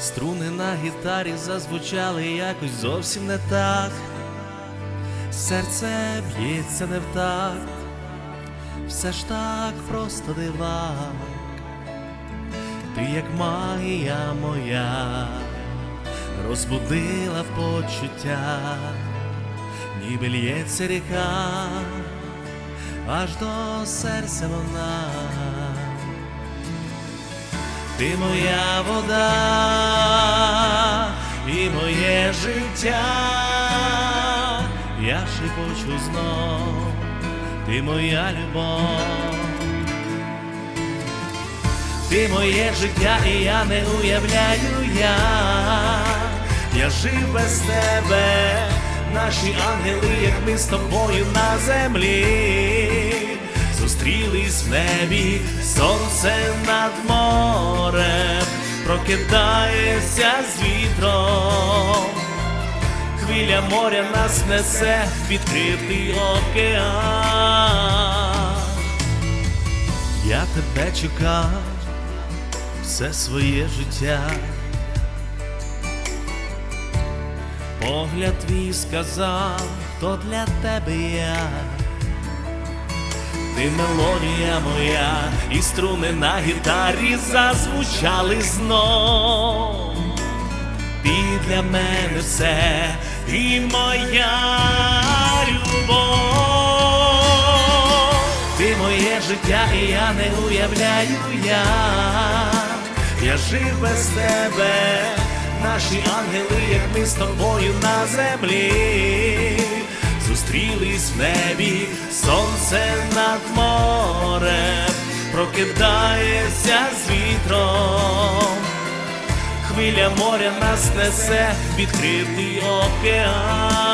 Струни на гітарі зазвучали якось зовсім не так. Серце б'ється не в такт, все ж так просто дивак. Ти як магія моя, розбудила почуття, ніби лється ріка, аж до серця вона. Ти моя вода і моє життя, я шепочу знов, ти моя любов, ти моє життя, і я не уявляю я, я жив без тебе, наші ангели, як ми з тобою на землі зустрілись в небі, сонце над морем, прокидається з вітром, хвиля моря нас несе, в відкритий океан. Я тебе чекав все своє життя. Погляд твій сказав, то для тебе я. Ти мелодія моя, і струни на гітарі зазвучали знов. Ти для мене все, і моя любов. Ти моє життя, і я не уявляю я. Я жив без тебе, наші ангели, як ми з тобою на землі зустрілись в небі, сонце над морем, прокидається з вітром, хвиля моря нас несе, відкритий океан.